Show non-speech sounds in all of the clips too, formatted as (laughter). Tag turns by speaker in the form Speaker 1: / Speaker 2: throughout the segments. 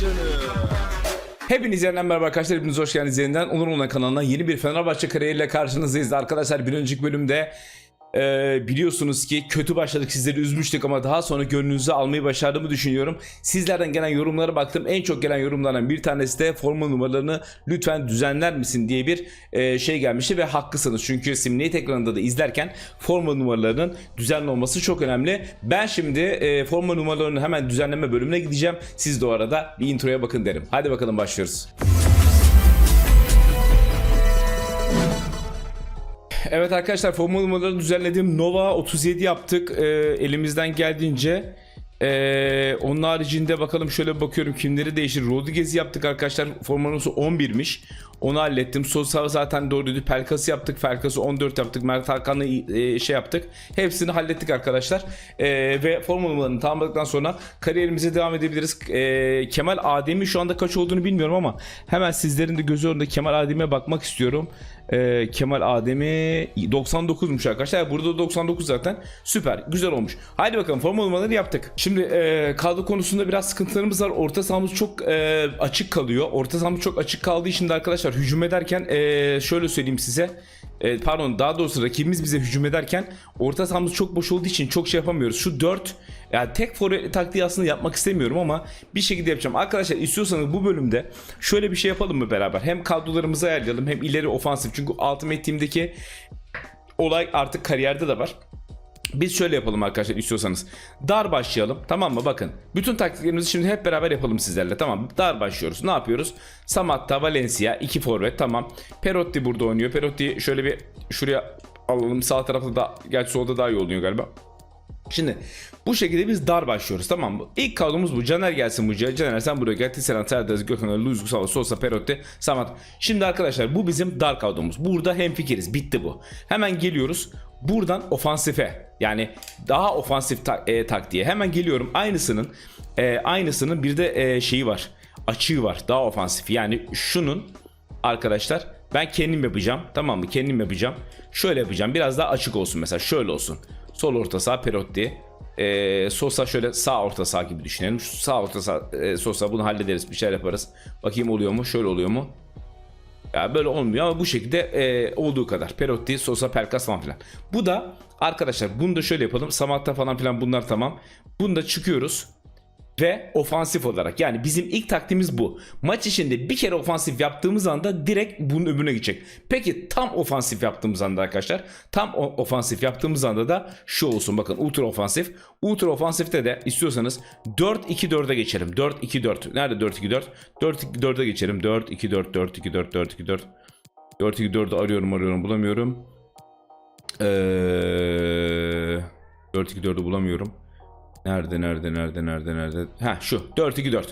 Speaker 1: canım.
Speaker 2: Hepiniz yeniden merhaba arkadaşlar. Hepiniz hoş geldiniz yeniden. Onur Onay kanalına yeni bir Fenerbahçe kariyeriyle karşınızdayız. Arkadaşlar bir önceki bölümde e, biliyorsunuz ki kötü başladık sizleri üzmüştük ama daha sonra gönlünüzü almayı başardığımı düşünüyorum. Sizlerden gelen yorumlara baktım. En çok gelen yorumlardan bir tanesi de forma numaralarını lütfen düzenler misin diye bir e, şey gelmişti ve haklısınız. Çünkü Simulate ekranında da izlerken forma numaralarının düzenli olması çok önemli. Ben şimdi e, forma numaralarını hemen düzenleme bölümüne gideceğim. Siz de o arada bir introya bakın derim. Hadi bakalım başlıyoruz. Evet arkadaşlar numaralarını düzenledim. Nova 37 yaptık e, elimizden geldiğince. E, onun haricinde bakalım şöyle bakıyorum kimleri değiştir. Rodriguez'i yaptık arkadaşlar. Forma numarası 11'miş. Onu hallettim. Sosa zaten doğruydu. Pelkas'ı yaptık. Felkas'ı 14 yaptık. Mert Hakan'ı e, şey yaptık. Hepsini hallettik arkadaşlar. E, ve numaralarını tamamladıktan sonra kariyerimize devam edebiliriz. E, Kemal Adem'in şu anda kaç olduğunu bilmiyorum ama hemen sizlerin de gözü önünde Kemal Adem'e bakmak istiyorum. Ee, Kemal Adem'i 99'muş arkadaşlar. Burada 99 zaten. Süper. Güzel olmuş. Haydi bakalım forma numaraları yaptık. Şimdi e, kadro konusunda biraz sıkıntılarımız var. Orta sahamız çok e, açık kalıyor. Orta sahamız çok açık kaldığı için de arkadaşlar hücum ederken e, şöyle söyleyeyim size. E, pardon daha doğrusu rakibimiz bize hücum ederken orta sahamız çok boş olduğu için çok şey yapamıyoruz. Şu 4 yani tek forvet taktiği aslında yapmak istemiyorum ama bir şekilde yapacağım. Arkadaşlar istiyorsanız bu bölümde şöyle bir şey yapalım mı beraber? Hem kadrolarımızı ayarlayalım hem ileri ofansif. Çünkü Ultimate Team'deki olay artık kariyerde de var. Biz şöyle yapalım arkadaşlar istiyorsanız. Dar başlayalım tamam mı? Bakın bütün taktiklerimizi şimdi hep beraber yapalım sizlerle tamam mı? Dar başlıyoruz. Ne yapıyoruz? Samatta, Valencia, iki forvet tamam. Perotti burada oynuyor. Perotti şöyle bir şuraya alalım. Sağ tarafta da gerçi solda daha iyi oluyor galiba. Şimdi bu şekilde biz dar başlıyoruz tamam mı? İlk kadromuz bu. Caner gelsin buraya. Caner sen buraya gel. Tisserand, Serdar, Gökhan, Luis Gustavo, Sosa, Perotti, Samat. Şimdi arkadaşlar bu bizim dar kadromuz. Burada hemfikiriz. Bitti bu. Hemen geliyoruz. Buradan ofansife yani daha ofansif ta- e, taktiğe hemen geliyorum. Aynısının e, aynısının bir de e, şeyi var. Açığı var. Daha ofansif. Yani şunun arkadaşlar ben kendim yapacağım. Tamam mı? Kendim yapacağım. Şöyle yapacağım. Biraz daha açık olsun mesela. Şöyle olsun. Sol orta saha Perotti. Ee, Sosa şöyle sağ orta saha gibi düşünelim. Sağ orta saha e, Sosa bunu hallederiz. Bir şeyler yaparız. Bakayım oluyor mu? Şöyle oluyor mu? Ya böyle olmuyor ama bu şekilde e, olduğu kadar. Perotti, Sosa, Pelkas falan filan. Bu da arkadaşlar bunu da şöyle yapalım. Samatta falan filan bunlar tamam. Bunda çıkıyoruz ve ofansif olarak yani bizim ilk taktiğimiz bu. Maç içinde bir kere ofansif yaptığımız anda direkt bunun öbürüne gidecek. Peki tam ofansif yaptığımız anda arkadaşlar tam ofansif yaptığımız anda da şu olsun bakın ultra ofansif. Ultra ofansifte de istiyorsanız 4-2-4'e geçelim. 4-2-4. Nerede 4-2-4? 4-2-4'e geçelim. 4-2-4 4-2-4 4-2-4. 4-2-4'ü arıyorum arıyorum bulamıyorum. Ee, 4-2-4'ü bulamıyorum. Nerede nerede nerede nerede nerede? Ha şu 4-2-4.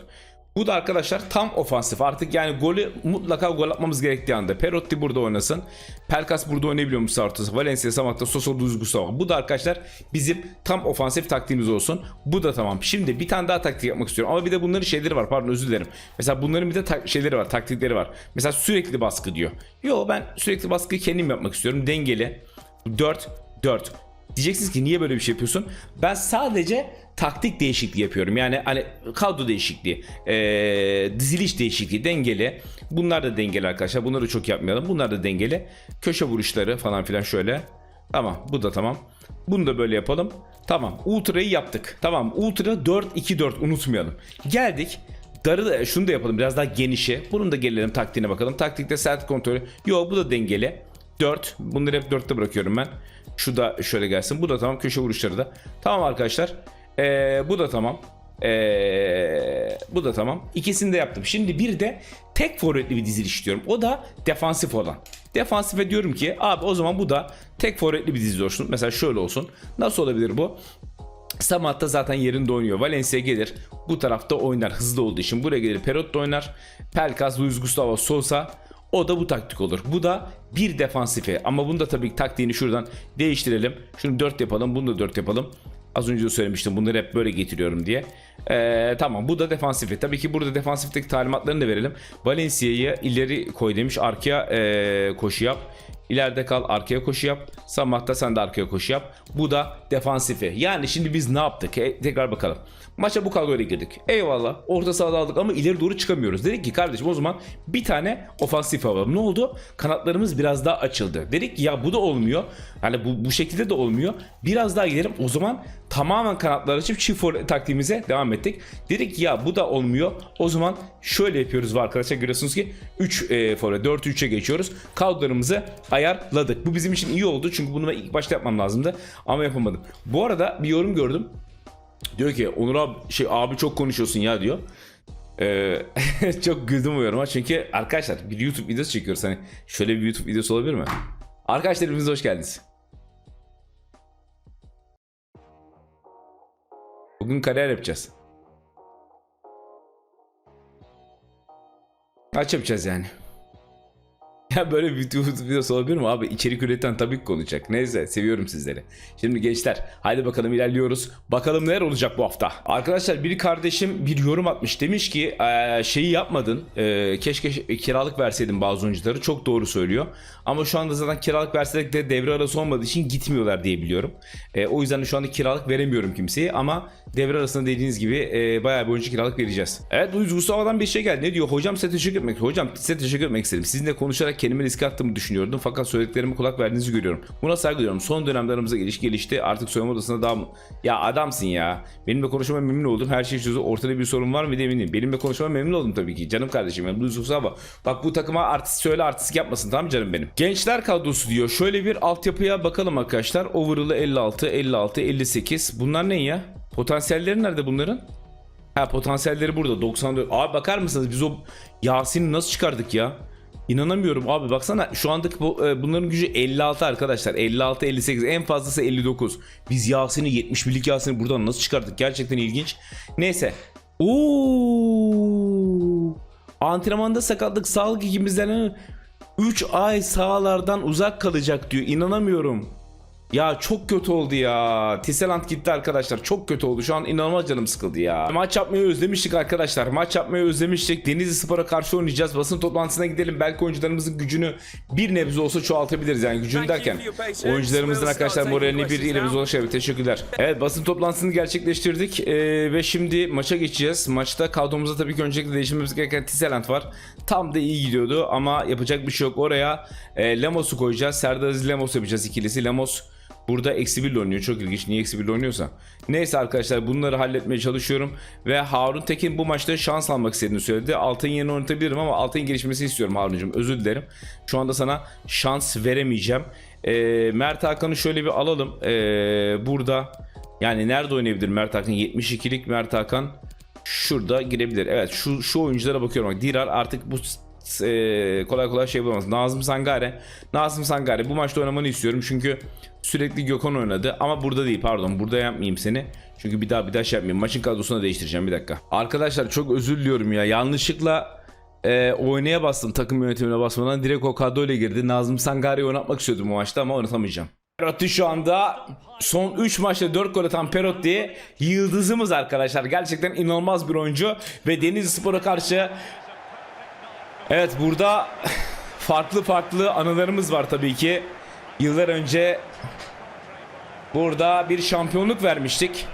Speaker 2: Bu da arkadaşlar tam ofansif. Artık yani golü mutlaka gol atmamız gerektiği anda. Perotti burada oynasın. Pelkas burada oynayabiliyor mu sağ ortası? Valencia, Samatta, Sosa, Luis Gustavo. Bu da arkadaşlar bizim tam ofansif taktiğimiz olsun. Bu da tamam. Şimdi bir tane daha taktik yapmak istiyorum. Ama bir de bunların şeyleri var. Pardon özür dilerim. Mesela bunların bir de şeyleri var. Taktikleri var. Mesela sürekli baskı diyor. Yo ben sürekli baskıyı kendim yapmak istiyorum. Dengeli. 4 4. Diyeceksiniz ki niye böyle bir şey yapıyorsun? Ben sadece taktik değişikliği yapıyorum. Yani hani kadro değişikliği, ee, diziliş değişikliği, dengeli. Bunlar da dengeli arkadaşlar. Bunları çok yapmayalım. Bunlar da dengeli. Köşe vuruşları falan filan şöyle. Tamam bu da tamam. Bunu da böyle yapalım. Tamam ultra'yı yaptık. Tamam ultra 4-2-4 unutmayalım. Geldik. Darı da şunu da yapalım biraz daha genişi. Bunun da gelelim taktiğine bakalım. Taktikte sert kontrolü. Yo bu da dengeli. 4. Bunları hep 4'te bırakıyorum ben. Şu da şöyle gelsin. Bu da tamam. Köşe vuruşları da. Tamam arkadaşlar. Ee, bu da tamam. Ee, bu da tamam. İkisini de yaptım. Şimdi bir de tek forvetli bir diziliş istiyorum. O da defansif olan. Defansife diyorum ki abi o zaman bu da tek forvetli bir diziliş olsun. Mesela şöyle olsun. Nasıl olabilir bu? Samatta zaten yerinde oynuyor. Valencia gelir. Bu tarafta oynar. Hızlı olduğu için. Buraya gelir. Perotti oynar. Pelkas, Luis Gustavo, Sosa. O da bu taktik olur. Bu da bir defansife. Ama bunu da tabii taktiğini şuradan değiştirelim. Şunu 4 yapalım. Bunu da 4 yapalım. Az önce de söylemiştim bunları hep böyle getiriyorum diye. Ee, tamam bu da defansifi. Tabii ki burada defansifteki talimatlarını da verelim. Valencia'yı ileri koy demiş. Arkaya ee, koşu yap. İleride kal arkaya koşu yap. Samahta sen de arkaya koşu yap. Bu da defansifi. Yani şimdi biz ne yaptık? E, tekrar bakalım. Maça bu kadroyla girdik. Eyvallah. Orta sahada aldık ama ileri doğru çıkamıyoruz. Dedik ki kardeşim o zaman bir tane ofansif alalım. Ne oldu? Kanatlarımız biraz daha açıldı. Dedik ki ya bu da olmuyor. Yani bu, bu şekilde de olmuyor. Biraz daha gidelim. O zaman tamamen kanatlar açıp çift forvet taktiğimize devam ettik. Dedik ya bu da olmuyor. O zaman şöyle yapıyoruz var arkadaşlar. Görüyorsunuz ki 3 e, forvet 4-3'e geçiyoruz. Kadrolarımızı ayarladık. Bu bizim için iyi oldu. Çünkü bunu ilk başta yapmam lazımdı. Ama yapamadım. Bu arada bir yorum gördüm. Diyor ki Onur abi şey abi çok konuşuyorsun ya diyor. Ee, (laughs) çok güldüm o yoruma çünkü arkadaşlar bir YouTube videosu çekiyoruz hani şöyle bir YouTube videosu olabilir mi? Arkadaşlar hoş geldiniz. Bugün kariyer yapacağız. Kaç yapacağız yani? Ya böyle bir YouTube videosu olabilir mi abi? İçerik üreten tabii ki konuşacak. Neyse seviyorum sizleri. Şimdi gençler haydi bakalım ilerliyoruz. Bakalım neler olacak bu hafta. Arkadaşlar bir kardeşim bir yorum atmış. Demiş ki "Eee, şeyi yapmadın. Keşke kiralık verseydin bazı oyuncuları. Çok doğru söylüyor. Ama şu anda zaten kiralık versek de devre arası olmadığı için gitmiyorlar diye biliyorum. O yüzden de şu anda kiralık veremiyorum kimseye. Ama devre arasında dediğiniz gibi bayağı bir oyuncu kiralık vereceğiz. Evet Gustavo'dan bir şey geldi. Ne diyor? Hocam size teşekkür etmek. Hocam size teşekkür etmek istedim. Sizinle konuşarak kendimi riske attığımı düşünüyordum. Fakat söylediklerime kulak verdiğinizi görüyorum. Buna saygı duyuyorum. Son dönemde aramızda geliş gelişti. Artık soyunma odasında daha. Ya adamsın ya. Benimle konuşmama memnun oldum. Her şey çözüldü. Ortada bir sorun var mı diye eminim. Benimle konuşmama memnun oldum tabii ki. Canım kardeşim. Yani Luis Gustavo. Bak bu takıma artist söyle artistik yapmasın. Tamam canım benim. Gençler kadrosu diyor. Şöyle bir altyapıya bakalım arkadaşlar. Overall'ı 56, 56, 58. Bunlar ne ya? Potansiyelleri nerede bunların? Ha potansiyelleri burada 94. Abi bakar mısınız biz o Yasin'i nasıl çıkardık ya? İnanamıyorum abi. Baksana şu andık bu, e, bunların gücü 56 arkadaşlar. 56 58 en fazlası 59 biz Yasin'i 71'lik Yasin'i buradan nasıl çıkardık? Gerçekten ilginç. Neyse. Oo! antrenmanda sakatlık sağlık ekibimizden 3 ay sahalardan uzak kalacak diyor. İnanamıyorum ya çok kötü oldu ya. Tisseland gitti arkadaşlar. Çok kötü oldu. Şu an inanılmaz canım sıkıldı ya. Maç yapmayı özlemiştik arkadaşlar. Maç yapmayı özlemiştik. Denizli Spor'a karşı oynayacağız. Basın toplantısına gidelim. Belki oyuncularımızın gücünü bir nebze olsa çoğaltabiliriz. Yani gücünü derken oyuncularımızın arkadaşlar moralini bir nebze ulaşabilir. Teşekkürler. Evet basın toplantısını gerçekleştirdik. Ee, ve şimdi maça geçeceğiz. Maçta kadromuzda tabii ki öncelikle değiştirmemiz gereken Tisseland var. Tam da iyi gidiyordu ama yapacak bir şey yok. Oraya e, Lemos'u koyacağız. Serdar Aziz Lemos yapacağız ikilisi. Lemos Burada eksi birle oynuyor. Çok ilginç. Niye eksi birle oynuyorsa. Neyse arkadaşlar bunları halletmeye çalışıyorum. Ve Harun Tekin bu maçta şans almak istediğini söyledi. Altın yerini oynatabilirim ama altın gelişmesini istiyorum Harun'cum. Özür dilerim. Şu anda sana şans veremeyeceğim. Ee, Mert Hakan'ı şöyle bir alalım. Ee, burada yani nerede oynayabilir Mert Hakan? 72'lik Mert Hakan şurada girebilir. Evet şu şu oyunculara bakıyorum. Bak Dirar artık bu e, kolay kolay şey bulamaz. Nazım Sangare. Nazım Sangare bu maçta oynamanı istiyorum çünkü sürekli Gökhan oynadı ama burada değil pardon burada yapmayayım seni. Çünkü bir daha bir daha şey yapmayayım. Maçın kadrosunu değiştireceğim bir dakika. Arkadaşlar çok özür diliyorum ya. Yanlışlıkla e, oynaya bastım takım yönetimine basmadan. Direkt o kadroyla girdi. Nazım Sangare'yi oynatmak istiyordum bu maçta ama oynatamayacağım. Perotti şu anda son 3 maçta 4 gol atan Perotti yıldızımız arkadaşlar. Gerçekten inanılmaz bir oyuncu ve Denizli Spor'a karşı Evet burada (laughs) farklı farklı anılarımız var tabii ki. Yıllar önce burada bir şampiyonluk vermiştik.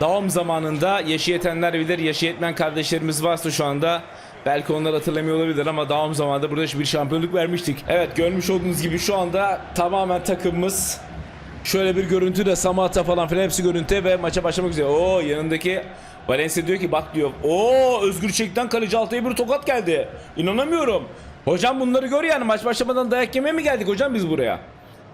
Speaker 2: Doğum zamanında yaşı yetenler bilir, yaşı yetmeyen kardeşlerimiz varsa şu anda belki onlar hatırlamıyor olabilir ama doğum zamanında burada bir şampiyonluk vermiştik. Evet görmüş olduğunuz gibi şu anda tamamen takımımız Şöyle bir görüntü de Samata falan filan hepsi görüntü ve maça başlamak üzere. Oo yanındaki Valencia diyor ki bak diyor. Oo Özgür Çelik'ten kaleci altıya bir tokat geldi. İnanamıyorum. Hocam bunları gör yani maç başlamadan dayak yemeye mi geldik hocam biz buraya?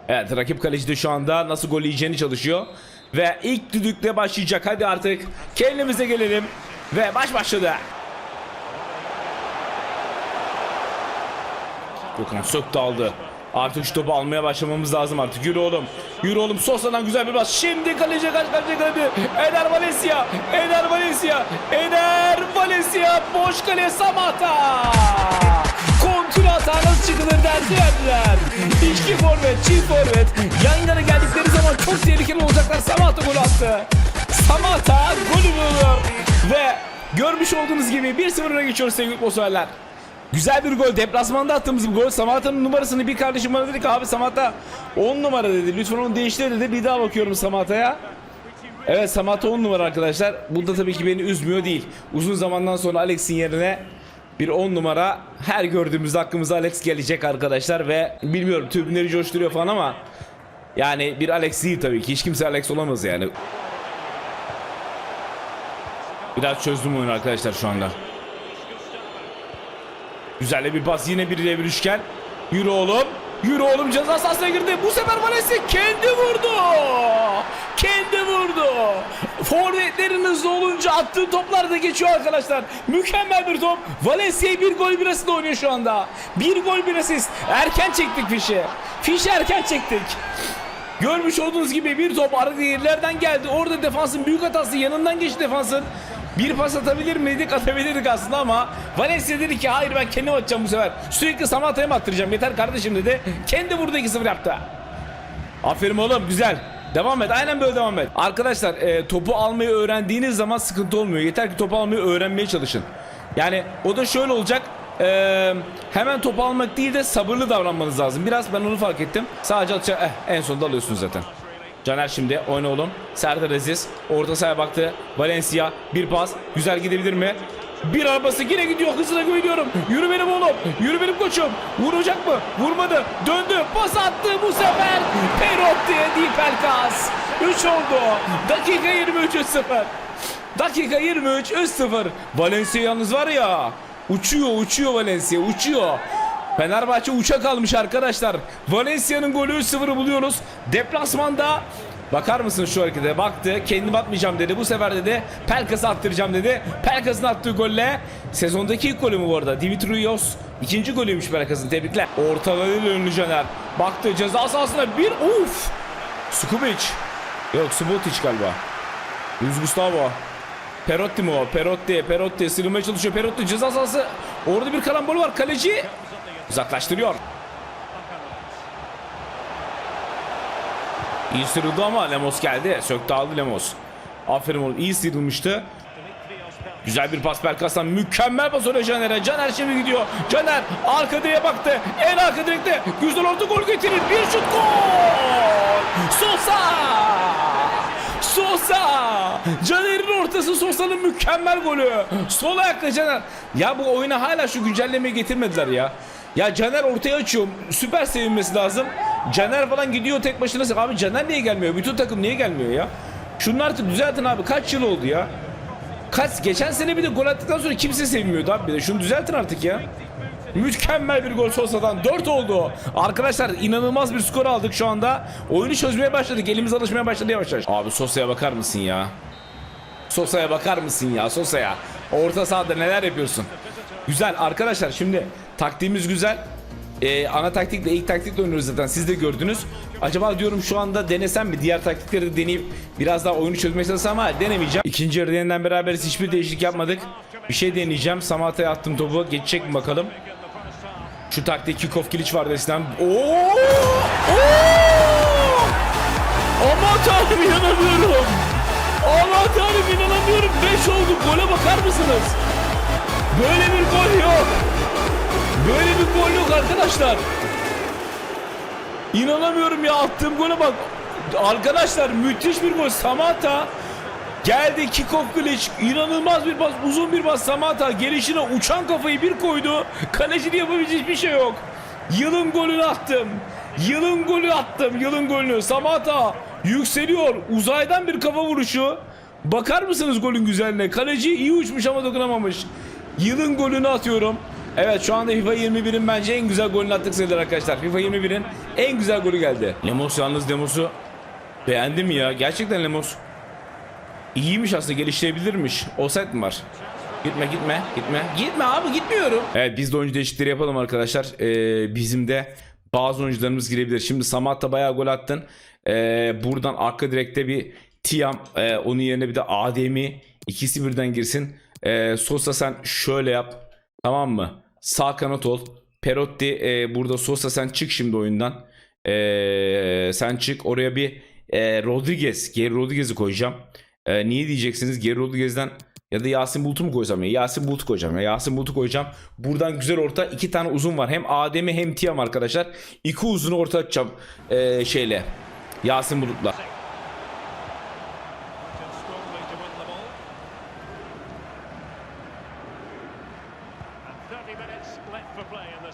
Speaker 2: Evet rakip kaleci de şu anda nasıl gol yiyeceğini çalışıyor. Ve ilk düdükle başlayacak. Hadi artık kendimize gelelim. Ve maç başladı. Gökhan söktü aldı. Artık şu topu almaya başlamamız lazım artık. Yürü oğlum. Yürü oğlum. Sosa'dan güzel bir bas. Şimdi kaleci kaç kaleci kaleci. Eder Valencia. Eder Valencia. Eder Valencia. Boş kale Samata. Kontrol hata nasıl çıkılır dersi verdiler. İki forvet, çift forvet. Yan geldikleri zaman çok tehlikeli olacaklar. Samata gol attı. Samata golü buldu. Ve görmüş olduğunuz gibi 1-0 öne geçiyoruz sevgili Bosuerler. Güzel bir gol. Deplasmanda attığımız bir gol. Samatta'nın numarasını bir kardeşim bana dedi ki abi Samatta 10 numara dedi. Lütfen onu değiştir dedi. Bir daha bakıyorum Samatta'ya. Evet Samatta 10 numara arkadaşlar. Bu da tabii ki beni üzmüyor değil. Uzun zamandan sonra Alex'in yerine bir 10 numara her gördüğümüzde hakkımıza Alex gelecek arkadaşlar ve bilmiyorum tribünleri coşturuyor falan ama yani bir Alex değil tabii ki. Hiç kimse Alex olamaz yani. Biraz çözdüm oyunu arkadaşlar şu anda. Güzel bir pas yine bir üçgen. Yürü oğlum. Yürü oğlum ceza sahasına girdi. Bu sefer Valencia kendi vurdu. Kendi vurdu. Forvetlerin hızlı olunca attığı toplar da geçiyor arkadaşlar. Mükemmel bir top. Valencia bir gol bir asist oynuyor şu anda. Bir gol bir asist. Erken çektik fişi. Fişi erken çektik. Görmüş olduğunuz gibi bir top arka yerlerden geldi. Orada defansın büyük hatası yanından geçti defansın. Bir pas atabilir miydik? Atabilirdik aslında ama Valencia dedi ki hayır ben kendim atacağım bu sefer. Sürekli Samatta'ya mı attıracağım? Yeter kardeşim dedi. Kendi burada 2-0 yaptı. Aferin oğlum güzel. Devam et. Aynen böyle devam et. Arkadaşlar e, topu almayı öğrendiğiniz zaman sıkıntı olmuyor. Yeter ki topu almayı öğrenmeye çalışın. Yani o da şöyle olacak. e, hemen topu almak değil de sabırlı davranmanız lazım. Biraz ben onu fark ettim. Sadece atacak. Eh, en sonunda alıyorsunuz zaten. Caner şimdi oyna oğlum. Serdar Aziz orta sahaya baktı. Valencia bir pas. Güzel gidebilir mi? Bir arabası yine gidiyor. Hızına güveniyorum. Yürü benim oğlum. Yürü benim koçum. Vuracak mı? Vurmadı. Döndü. Pas attı bu sefer. Perotti Di Pelkas. 3 oldu. Dakika 23 3-0. Dakika 23 3-0. Valencia yalnız var ya. Uçuyor uçuyor Valencia uçuyor. Fenerbahçe uçak almış arkadaşlar. Valencia'nın golü 3-0'ı buluyoruz. Deplasmanda Bakar mısın şu harekete? Baktı. Kendim atmayacağım dedi. Bu sefer dedi Pelkas'ı attıracağım dedi. Pelkas'ın attığı golle sezondaki ilk golü mü bu arada? Dimitrios ikinci golüymüş Pelkas'ın. Tebrikler. Ortalarıyla ünlü Caner. Baktı ceza sahasına bir uf. Skubic. Yok Subotic galiba. Luis Gustavo. Perotti mi o? Perotti, Perotti sığınmaya çalışıyor. Perotti ceza sahası. Orada bir karambol var. Kaleci uzaklaştırıyor. İyi sıyrıldı ama Lemos geldi. Söktü aldı Lemos. Aferin oğlum. İyi sıyrılmıştı. Güzel bir pas Belkas'tan. Mükemmel pas oraya Caner'e. Caner şimdi gidiyor. Caner arka direğe baktı. En arka direkte. Güzel orta gol getirir. Bir şut gol. Sosa. Sosa! Caner'in ortası Sosa'nın mükemmel golü. Sol ayakla Caner. Ya bu oyuna hala şu güncellemeyi getirmediler ya. Ya Caner ortaya açıyor. Süper sevinmesi lazım. Caner falan gidiyor tek başına. Abi Caner niye gelmiyor? Bütün takım niye gelmiyor ya? Şunu artık düzeltin abi. Kaç yıl oldu ya? Kaç geçen sene bir de gol attıktan sonra kimse sevmiyordu abi. De şunu düzeltin artık ya. Mükemmel bir gol Sosa'dan 4 oldu. Arkadaşlar inanılmaz bir skor aldık şu anda. Oyunu çözmeye başladık. Elimiz alışmaya başladı yavaş yavaş. Abi Sosa'ya bakar mısın ya? Sosa'ya bakar mısın ya Sosa'ya? Orta sahada neler yapıyorsun? Güzel arkadaşlar şimdi taktiğimiz güzel. Ee, ana taktikle ilk taktikle oynuyoruz zaten siz de gördünüz. Acaba diyorum şu anda denesem mi diğer taktikleri de deneyip biraz daha oyunu çözmeye çalışsam ama denemeyeceğim. İkinci yarıda yeniden beraberiz hiçbir değişiklik yapmadık. Bir şey deneyeceğim. Samata'ya attım topu geçecek mi bakalım. Şu taktik kick-off kiliç vardı eskiden. Oo! Oo! Aman tanrım inanamıyorum. Aman tanrım inanamıyorum. 5 oldu. Gole bakar mısınız? Böyle bir gol yok. Böyle bir gol yok arkadaşlar. İnanamıyorum ya attığım gole bak. Arkadaşlar müthiş bir gol. Samata geldi kick-off glitch. İnanılmaz bir pas. Uzun bir pas Samata. Gelişine uçan kafayı bir koydu. Kalecinin yapabileceği bir şey yok. Yılın golünü attım. Yılın golü attım. Yılın golünü. Samata yükseliyor. Uzaydan bir kafa vuruşu. Bakar mısınız golün güzelliğine? Kaleci iyi uçmuş ama dokunamamış. Yılın golünü atıyorum. Evet şu anda FIFA 21'in bence en güzel golünü attık sayılır arkadaşlar. FIFA 21'in en güzel golü geldi. Lemos yalnız Lemos'u beğendim ya. Gerçekten Lemos iyiymiş aslında geliştirebilirmiş. Offset mi var? Gitme gitme gitme. Gitme abi gitmiyorum. Evet biz de oyuncu değişiklikleri yapalım arkadaşlar. Ee, bizim de bazı oyuncularımız girebilir. Şimdi Samatta bayağı gol attın. Ee, buradan arka direkte bir Tiam e, onun yerine bir de Ademi ikisi birden girsin. Ee, Sosa sen şöyle yap. Tamam mı? Sağ kanat ol. Perotti e, burada Sosa sen çık şimdi oyundan. Ee, sen çık oraya bir e, Rodriguez. Geri Rodriguez'i koyacağım. E, niye diyeceksiniz? Geri Rodriguez'den Ya da Yasin Bulut'u mu koysam ya? Yasin Bulut'u koyacağım ya. Yasin Bulut'u koyacağım. Buradan güzel orta. iki tane uzun var. Hem Adem'i hem Tiam arkadaşlar. İki uzunu orta atacağım. Ee, şeyle. Yasin Bulut'la.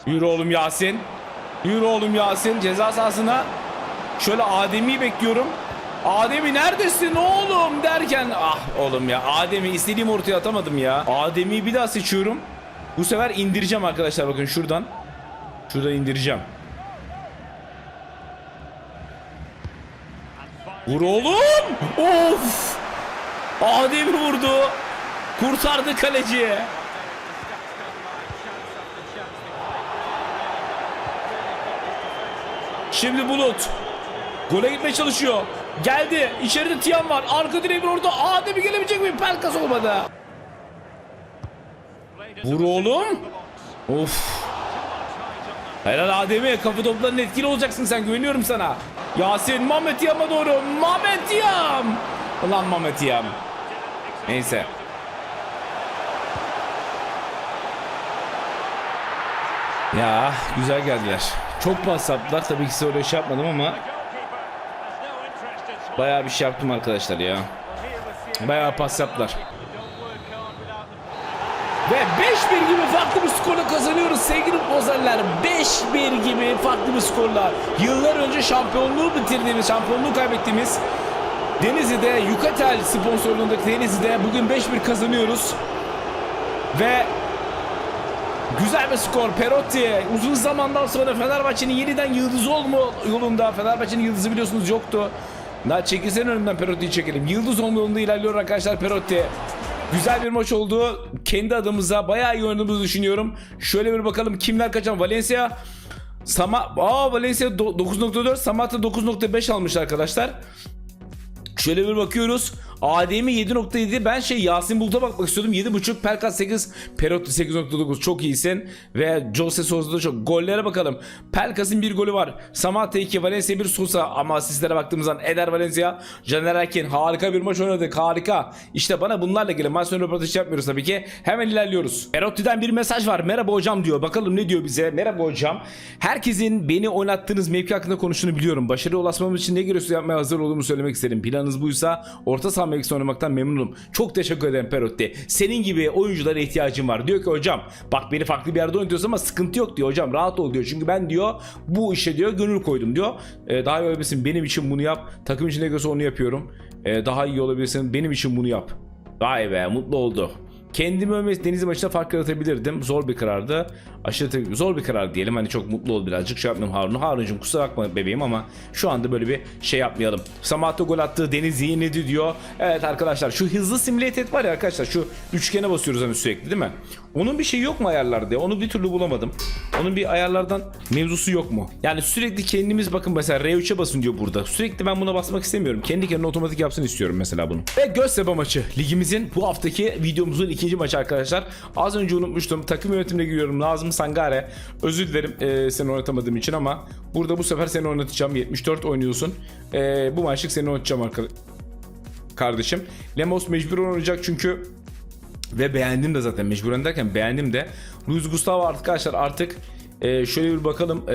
Speaker 2: Yürü oğlum Yasin. Yürü oğlum Yasin. Ceza sahasına. Şöyle Adem'i bekliyorum. Adem'i neredesin oğlum derken ah oğlum ya Adem'i istediğim ortaya atamadım ya. Adem'i bir daha seçiyorum. Bu sefer indireceğim arkadaşlar bakın şuradan. Şuradan indireceğim. Vur oğlum. Of. Adem'i vurdu. Kurtardı kaleci. Şimdi Bulut. Gole gitmeye çalışıyor. Geldi. İçeride Tiyan var. Arka direğin orada. Adem'i gelebilecek mi? Pelkas olmadı. Vur oğlum. Of. Helal Adem'e. Kapı toplarının etkili olacaksın sen. Güveniyorum sana. Yasin Mehmet Yam'a doğru. Mehmet Yam. Ulan Mehmet Yam. Neyse. Ya güzel geldiler. Çok pas yaptılar. Tabii ki size öyle şey yapmadım ama bayağı bir şey yaptım arkadaşlar ya. Bayağı pas yaptılar. Ve 5-1 gibi farklı bir skorla kazanıyoruz sevgili bozarlar. 5-1 gibi farklı bir skorla. Yıllar önce şampiyonluğu bitirdiğimiz, şampiyonluğu kaybettiğimiz Denizli'de Yukatel sponsorluğundaki Denizli'de bugün 5-1 kazanıyoruz. Ve Güzel bir skor Perotti. Uzun zamandan sonra Fenerbahçe'nin yeniden yıldızı olma yolunda. Fenerbahçe'nin yıldızı biliyorsunuz yoktu. Daha çekilsene önümden Perotti'yi çekelim. Yıldız olma ilerliyor arkadaşlar Perotti. Güzel bir maç oldu. Kendi adımıza bayağı iyi oynadığımızı düşünüyorum. Şöyle bir bakalım kimler kaçan. Valencia Sama Aa Valencia do- 9.4 Samata 9.5 almış arkadaşlar. Şöyle bir bakıyoruz. Adem'i 7.7 ben şey Yasin Bulut'a bakmak istiyordum. 7.5 Pelkas 8 Perotti 8.9 çok iyisin. Ve Jose Souza da çok. Gollere bakalım. Pelkas'ın bir golü var. Samata 2 Valencia 1 Sosa ama asistlere baktığımızdan Eder Valencia Caner Erkin harika bir maç oynadık harika. İşte bana bunlarla gelin. Maç sonu röportaj yapmıyoruz tabii ki. Hemen ilerliyoruz. Perotti'den bir mesaj var. Merhaba hocam diyor. Bakalım ne diyor bize. Merhaba hocam. Herkesin beni oynattığınız mevki hakkında konuştuğunu biliyorum. Başarıya ulaşmam için ne gerekiyorsa yapmaya hazır olduğumu söylemek isterim. Planınız buysa orta saha mevkisi oynamaktan memnunum. Çok teşekkür ederim Perotti. Senin gibi oyunculara ihtiyacım var. Diyor ki hocam bak beni farklı bir yerde oynatıyorsun ama sıkıntı yok diyor hocam. Rahat ol diyor. Çünkü ben diyor bu işe diyor gönül koydum diyor. Ee, daha iyi olabilirsin. Benim için bunu yap. Takım için ne gerekiyorsa onu yapıyorum. Ee, daha iyi olabilirsin. Benim için bunu yap. Vay be mutlu oldu. Kendimi övmesi Denizli maçında fark yaratabilirdim. Zor bir karardı. Aşırı zor bir karar diyelim. Hani çok mutlu ol birazcık. Şey yapmayalım Harun'u. Harun'cum kusura bakma bebeğim ama şu anda böyle bir şey yapmayalım. Samatta gol attı. Denizli yenildi diyor. Evet arkadaşlar şu hızlı simulated var ya arkadaşlar. Şu üçgene basıyoruz hani sürekli değil mi? Onun bir şey yok mu ayarlarda? ya? Onu bir türlü bulamadım. Onun bir ayarlardan mevzusu yok mu? Yani sürekli kendimiz bakın mesela R3'e basın diyor burada. Sürekli ben buna basmak istemiyorum. Kendi kendine otomatik yapsın istiyorum mesela bunu. Ve Göztepe maçı. Ligimizin bu haftaki videomuzun ikinci maçı arkadaşlar. Az önce unutmuştum. Takım yönetimine giriyorum. Nazım Sangare. Özür dilerim eee, seni oynatamadığım için ama burada bu sefer seni oynatacağım. 74 oynuyorsun. Eee, bu maçlık seni oynatacağım kardeşim. Lemos mecbur oynayacak çünkü ve beğendim de zaten mecburen derken beğendim de. Luis Gustavo arkadaşlar artık e, şöyle bir bakalım e,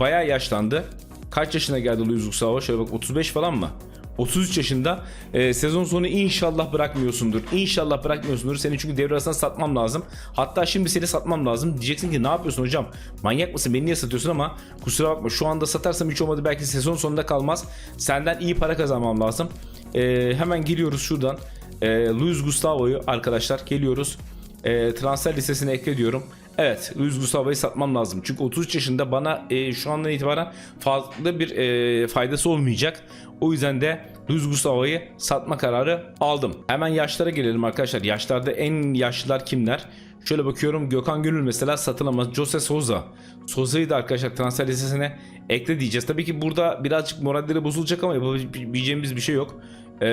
Speaker 2: bayağı yaşlandı. Kaç yaşına geldi Luis Gustavo? Şöyle bak 35 falan mı? 33 yaşında E, sezon sonu inşallah bırakmıyorsundur. İnşallah bırakmıyorsundur. Seni çünkü devre arasında satmam lazım. Hatta şimdi seni satmam lazım. Diyeceksin ki ne yapıyorsun hocam? Manyak mısın? Beni niye satıyorsun ama kusura bakma. Şu anda satarsam hiç olmadı belki sezon sonunda kalmaz. Senden iyi para kazanmam lazım. E, hemen giriyoruz şuradan. E, Luis Gustavo'yu arkadaşlar geliyoruz. E, transfer listesine ekle diyorum. Evet Luis Gustavo'yu satmam lazım. Çünkü 33 yaşında bana e, şu andan itibaren farklı bir e, faydası olmayacak. O yüzden de Luis Gustavo'yu satma kararı aldım. Hemen yaşlara gelelim arkadaşlar. Yaşlarda en yaşlılar kimler? Şöyle bakıyorum Gökhan Gönül mesela satılamaz. Jose Souza. Souza'yı da arkadaşlar transfer listesine ekle diyeceğiz. Tabii ki burada birazcık moralleri bozulacak ama yapabileceğimiz bir şey yok. Ee,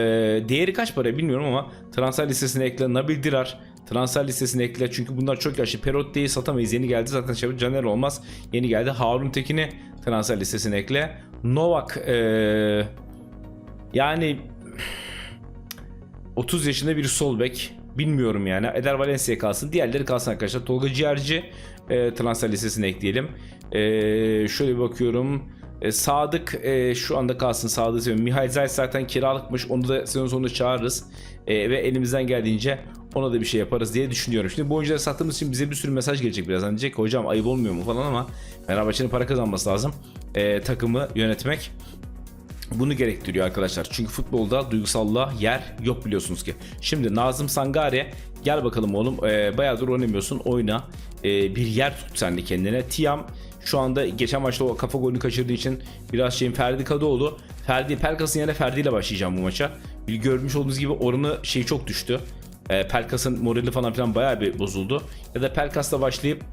Speaker 2: değeri kaç para bilmiyorum ama transfer listesine ekle. Nabil Dirar transfer listesine ekle. Çünkü bunlar çok yaşlı. Perotti'yi satamayız. Yeni geldi zaten şey Caner olmaz. Yeni geldi. Harun Tekin'i transfer listesine ekle. Novak ee, yani 30 yaşında bir sol bek. Bilmiyorum yani. Eder Valencia kalsın. Diğerleri kalsın arkadaşlar. Tolga Ciğerci e, transfer listesine ekleyelim. E, şöyle bakıyorum. E, Sadık e, şu anda kalsın. Sadık seviyorum. Mihail Zayt zaten kiralıkmış. Onu da sezon sonunda çağırırız. E, ve elimizden geldiğince ona da bir şey yaparız diye düşünüyorum. Şimdi bu oyuncuları sattığımız için bize bir sürü mesaj gelecek birazdan. Diyecek ki, hocam ayıp olmuyor mu falan ama Fenerbahçe'nin para kazanması lazım. E, takımı yönetmek bunu gerektiriyor arkadaşlar. Çünkü futbolda duygusallığa yer yok biliyorsunuz ki. Şimdi Nazım Sangare gel bakalım oğlum. Ee, bayağıdır oynamıyorsun. Oyna. Ee, bir yer tut sen de kendine. Tiam şu anda geçen maçta o kafa golünü kaçırdığı için biraz şeyin Ferdi Kadıoğlu. Ferdi Pelkas'ın yerine Ferdi ile başlayacağım bu maça. Görmüş olduğunuz gibi oranı şey çok düştü. Ee, Pelkas'ın morali falan filan bayağı bir bozuldu. Ya da Pelkas'la başlayıp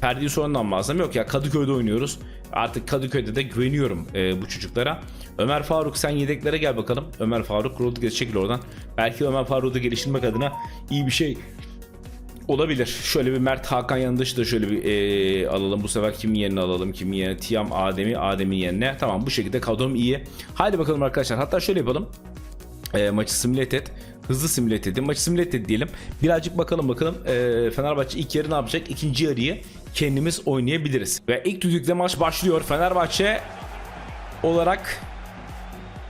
Speaker 2: Ferdi'yi sonradan malzeme yok ya Kadıköy'de oynuyoruz. Artık Kadıköy'de de güveniyorum e, bu çocuklara. Ömer Faruk sen yedeklere gel bakalım. Ömer Faruk Rodriguez çekil oradan. Belki Ömer Faruk'u da geliştirmek adına iyi bir şey olabilir. Şöyle bir Mert Hakan yanında da şöyle bir e, alalım. Bu sefer kimin yerine alalım? Kimin yerine? Tiam Adem'i Adem'in yerine. Tamam bu şekilde kadrom iyi. Haydi bakalım arkadaşlar. Hatta şöyle yapalım. E, maçı simület et. Hızlı simület edin. Maçı simület et diyelim. Birazcık bakalım bakalım. E, Fenerbahçe ilk yarı ne yapacak? İkinci yarıyı kendimiz oynayabiliriz. Ve ilk düdükle maç başlıyor. Fenerbahçe olarak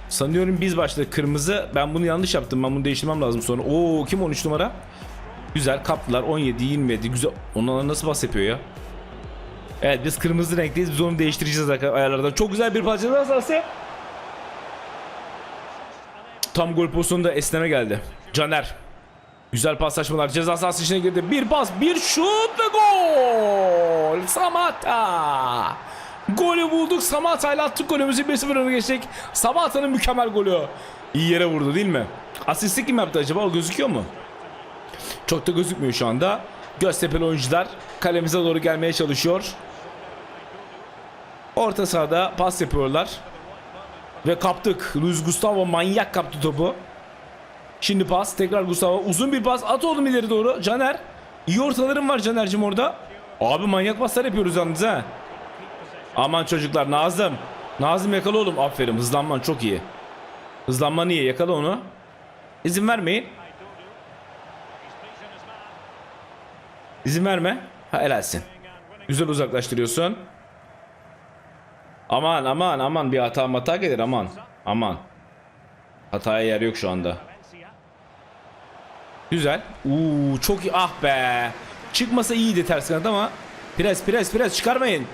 Speaker 2: sanıyorum biz başladık. Kırmızı. Ben bunu yanlış yaptım. Ben bunu değiştirmem lazım sonra. Oo kim 13 numara? Güzel kaptılar. 17 27 güzel. Onlar nasıl bas yapıyor ya? Evet biz kırmızı renkteyiz. Biz onu değiştireceğiz ayarlardan. Çok güzel bir parça daha sahası. Tam gol pozisyonunda esneme geldi. Caner. Güzel paslaşmalar ceza sahası içine girdi. Bir pas, bir şut ve gol. Samata. Golü bulduk. Samata ile attık golümüzü 1-0 öne geçtik. Samata'nın mükemmel golü. İyi yere vurdu değil mi? Asisti kim yaptı acaba? O gözüküyor mu? Çok da gözükmüyor şu anda. Göztepe'li oyuncular kalemize doğru gelmeye çalışıyor. Orta sahada pas yapıyorlar. Ve kaptık. Luis Gustavo manyak kaptı topu. Şimdi pas. Tekrar Gustavo. Uzun bir pas. At oğlum ileri doğru. Caner. İyi ortalarım var Caner'cim orada. Abi manyak paslar yapıyoruz yalnız ha. Aman çocuklar Nazım. Nazım yakala oğlum. Aferin hızlanman çok iyi. Hızlanman iyi. Yakala onu. İzin vermeyin. İzin verme. Ha helalsin. Güzel uzaklaştırıyorsun. Aman aman aman bir hata hata gelir aman. Aman. Hataya yer yok şu anda. Güzel. Uuu çok iyi. Ah be. Çıkmasa iyiydi ters kanat ama. Pres pres pres çıkarmayın. Cık.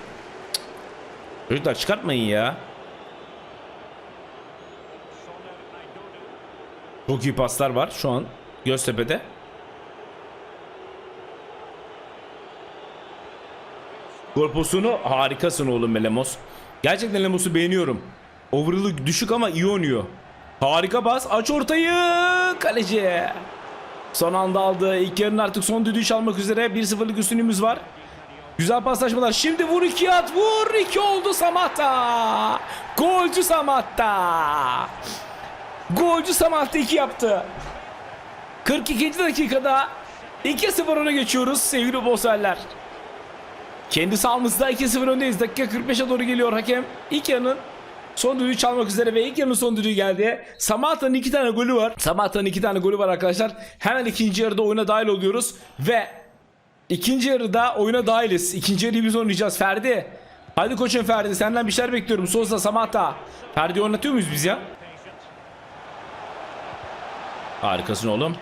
Speaker 2: Çocuklar çıkartmayın ya. Çok iyi paslar var şu an Göztepe'de. Gol pozisyonu harikasın oğlum Lemos. Gerçekten Lemos'u beğeniyorum. Overall'ı düşük ama iyi oynuyor. Harika bas. Aç ortayı. Kaleci. Son anda aldı. İlk yarının artık son düdüğü çalmak üzere. 1-0'lık üstünlüğümüz var. Güzel paslaşmalar. Şimdi vur iki at. Vur iki oldu Samatta. Golcü Samatta. Golcü Samatta iki yaptı. 42. dakikada 2-0 öne geçiyoruz sevgili Boseller. Kendi sahamızda 2-0 öndeyiz. Dakika 45'e doğru geliyor hakem. İlk yarının son düdüğü çalmak üzere ve ilk yarının son düdüğü geldi. Samatta'nın iki tane golü var. Samatta'nın iki tane golü var arkadaşlar. Hemen ikinci yarıda oyuna dahil oluyoruz ve ikinci yarıda oyuna dahiliz. İkinci yarıyı biz oynayacağız. Ferdi. Hadi koçum Ferdi senden bir şeyler bekliyorum. Sosa Samatta. Ferdi oynatıyor muyuz biz ya? Harikasın oğlum.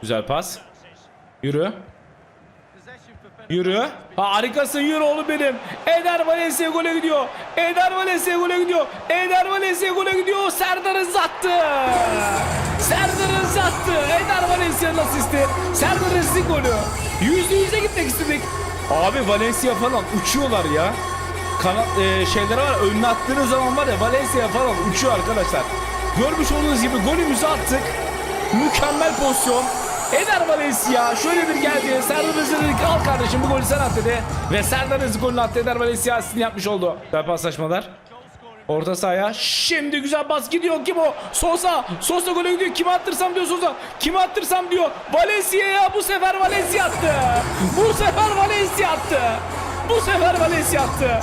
Speaker 2: Güzel pas. Yürü. Yürü. Harikasın yürü oğlum benim. Eder Valencia gole gidiyor. Eder Valencia gole gidiyor. Eder Valencia gole gidiyor. Serdar uzattı. Serdar uzattı. Eder Valencia'nın asisti. Serdar Aziz'in golü. Yüzde yüze gitmek istedik. Abi Valencia falan uçuyorlar ya. Kanat e, şeylere var önüne attığınız zaman var ya Valencia falan uçuyor arkadaşlar. Görmüş olduğunuz gibi golümüzü attık. Mükemmel pozisyon. Eder Valencia şöyle bir geldi. Serdar Aziz dedi al kardeşim bu golü sen at dedi. Ve Serdar Aziz golünü attı. Eder Valencia asistini yapmış oldu. Güzel paslaşmalar. Orta sahaya. Şimdi güzel bas gidiyor. Kim o? Sosa. Sosa gole gidiyor. Kime attırsam diyor Sosa. Kime attırsam diyor. Valencia'ya bu sefer Valencia attı. Bu sefer Valencia attı. Bu sefer Valencia attı.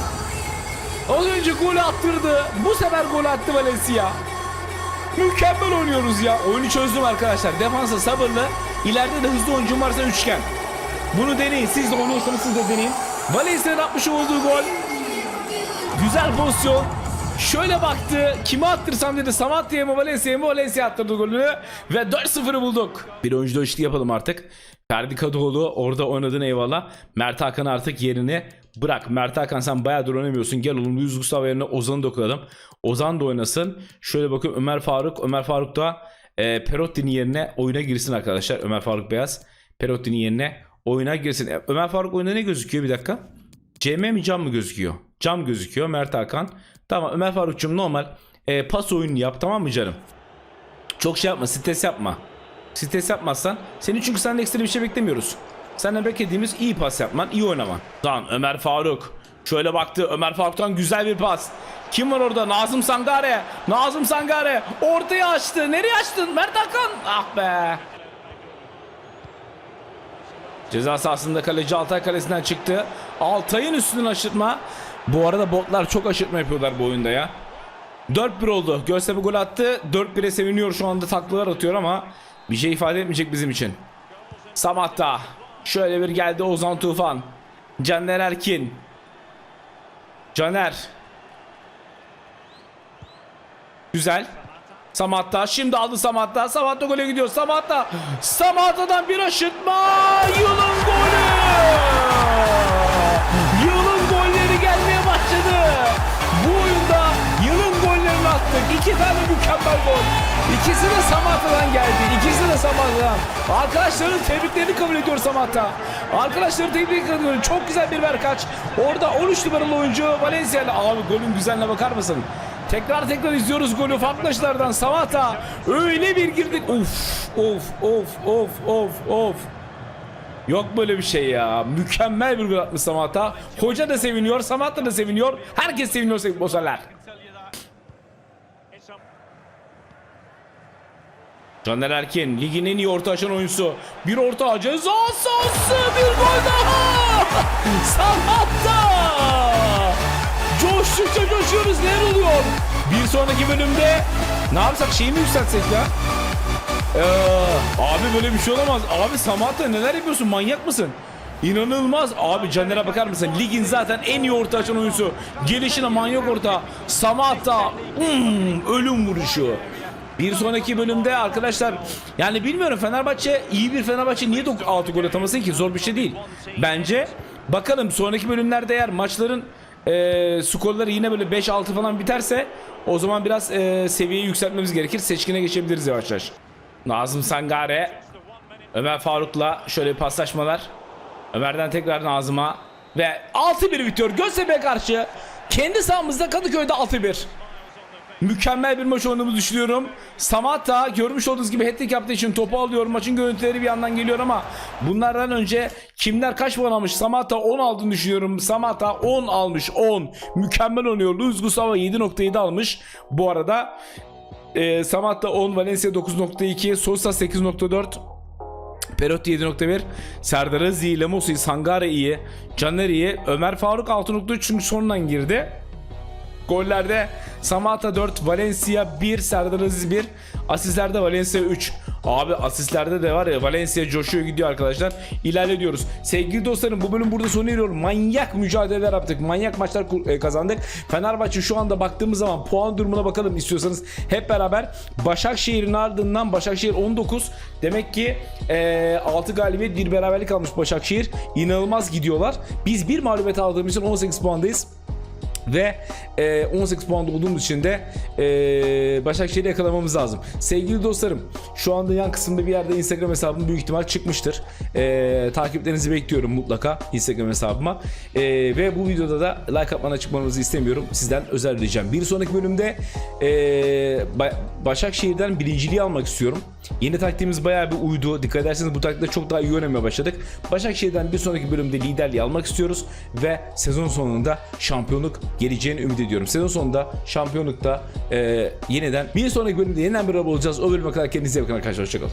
Speaker 2: Az önce golü attırdı. Bu sefer gol attı Valencia. Mükemmel oynuyoruz ya. Oyunu çözdüm arkadaşlar. Defansa sabırlı. İleride de hızlı oyuncum varsa üçgen. Bunu deneyin. Siz de oynuyorsanız siz de deneyin. Valencia'nın atmış olduğu gol. Güzel pozisyon. Şöyle baktı. Kime attırsam dedi. Samatta'ya mı Valencia'ya mı? Valencia attırdı golünü. Ve 4-0'ı bulduk. Bir oyuncu değişikliği yapalım artık. Ferdi Kadıoğlu orada oynadın eyvallah. Mert Hakan artık yerini bırak. Mert Hakan sen bayağıdır oynamıyorsun. Gel oğlum Luis Gustavo yerine Ozan'ı da. Ozan da oynasın. Şöyle bakıyorum Ömer Faruk. Ömer Faruk da e, Perotti'nin yerine oyuna girsin arkadaşlar. Ömer Faruk Beyaz. Perotti'nin yerine oyuna girsin. E, Ömer Faruk oyunda ne gözüküyor bir dakika? CM mi cam mı gözüküyor? Cam gözüküyor Mert Hakan. Tamam Ömer Faruk'cum normal e, pas oyunu yap tamam mı canım? Çok şey yapma stres yapma. Stres yapmazsan seni çünkü senden ekstra bir şey beklemiyoruz. Senden beklediğimiz iyi pas yapman, iyi oynaman. Tamam Ömer Faruk. Şöyle baktı Ömer Faruk'tan güzel bir pas. Kim var orada? Nazım Sangare. Nazım Sangare ortaya açtı. Nereye açtın? Mert Hakan. Ah be. Ceza sahasında kaleci Altay kalesinden çıktı. Altay'ın üstünden aşırtma. Bu arada botlar çok aşırtma yapıyorlar bu oyunda ya. 4-1 oldu. Göztepe gol attı. 4-1'e seviniyor şu anda taklalar atıyor ama bir şey ifade etmeyecek bizim için. Samatta. Şöyle bir geldi Ozan Tufan. Caner Erkin. Caner. Güzel. Samatta şimdi aldı Samatta. Samatta gole gidiyor. Samatta. Samatta'dan bir aşırtma. Yılın golü. İki tane mükemmel gol. İkisi de Samatta'dan geldi. İkisi de Samatta'dan. Arkadaşların tebriklerini kabul ediyor Samatta. Arkadaşların tebrik ediyorum. Çok güzel bir verkaç. Orada 13 numaralı oyuncu Valencia'yla. Abi golün güzelliğine bakar mısın? Tekrar tekrar izliyoruz golü farklı. Samata öyle bir girdik. Of of of of of of. Yok böyle bir şey ya. Mükemmel bir gol atmış Samata. Hoca da seviniyor, Samata da seviniyor. Herkes seviniyor sevgili Caner Erkin ligin en iyi orta açan oyuncusu. Bir orta ceza sahası bir gol daha. (laughs) Samata. Coştukça coşuyoruz neler oluyor? Bir sonraki bölümde ne yapsak şeyi mi yükseltsek ya? Ee, abi böyle bir şey olamaz. Abi Samata neler yapıyorsun manyak mısın? İnanılmaz. Abi Caner'e bakar mısın? Ligin zaten en iyi orta açan oyuncusu. Gelişine manyak orta. Samata. hmm, ölüm vuruşu. Bir sonraki bölümde arkadaşlar yani bilmiyorum Fenerbahçe iyi bir Fenerbahçe niye 6 gol atamasın ki zor bir şey değil. Bence bakalım sonraki bölümlerde eğer maçların e, skorları yine böyle 5-6 falan biterse o zaman biraz e, seviyeyi yükseltmemiz gerekir. Seçkine geçebiliriz yavaş. Nazım Sangare Ömer Faruk'la şöyle paslaşmalar. Ömer'den tekrar Nazım'a ve 6-1 bitiyor. Göztepe'ye karşı kendi sahamızda Kadıköy'de 6-1. Mükemmel bir maç olduğunu düşünüyorum. Samatta görmüş olduğunuz gibi hat-trick yaptığı için topu alıyor. Maçın görüntüleri bir yandan geliyor ama bunlardan önce kimler kaç puan almış? Samatta 10 aldığını düşünüyorum. Samatta 10 almış. 10. Mükemmel oynuyor. Luis Gustavo 7.7 almış. Bu arada e, Samatta 10, Valencia 9.2, Sosa 8.4, Perotti 7.1, Serdar Aziz iyi, Lemos'i, Sangare iyi, Caner iyi, Ömer Faruk 6.3 çünkü sonundan girdi. Gollerde Samata 4, Valencia 1, Serdar Aziz 1, asistlerde Valencia 3. Abi asistlerde de var ya Valencia coşuyor gidiyor arkadaşlar. İlerliyoruz. Sevgili dostlarım bu bölüm burada sona eriyor. Manyak mücadeleler yaptık. Manyak maçlar e, kazandık. Fenerbahçe şu anda baktığımız zaman puan durumuna bakalım istiyorsanız hep beraber. Başakşehir'in ardından Başakşehir 19. Demek ki e, 6 galibiyet bir beraberlik almış Başakşehir. İnanılmaz gidiyorlar. Biz bir mağlubiyet aldığımız için 18 puandayız. Ve e, 18 puanda olduğumuz için de e, Başakşehir'i yakalamamız lazım. Sevgili dostlarım şu anda yan kısımda bir yerde Instagram hesabım büyük ihtimal çıkmıştır. E, takiplerinizi bekliyorum mutlaka Instagram hesabıma. E, ve bu videoda da like atmana çıkmanızı istemiyorum. Sizden özel ricam. Bir sonraki bölümde e, Ba- Başakşehir'den birinciliği almak istiyorum. Yeni taktiğimiz bayağı bir uydu. Dikkat ederseniz bu taktikte çok daha iyi oynamaya başladık. Başakşehir'den bir sonraki bölümde liderliği almak istiyoruz ve sezon sonunda şampiyonluk geleceğini ümit ediyorum. Sezon sonunda şampiyonlukta e, yeniden bir sonraki bölümde yeniden beraber olacağız. O bölüme kadar kendinize iyi bakın arkadaşlar. Hoşçakalın.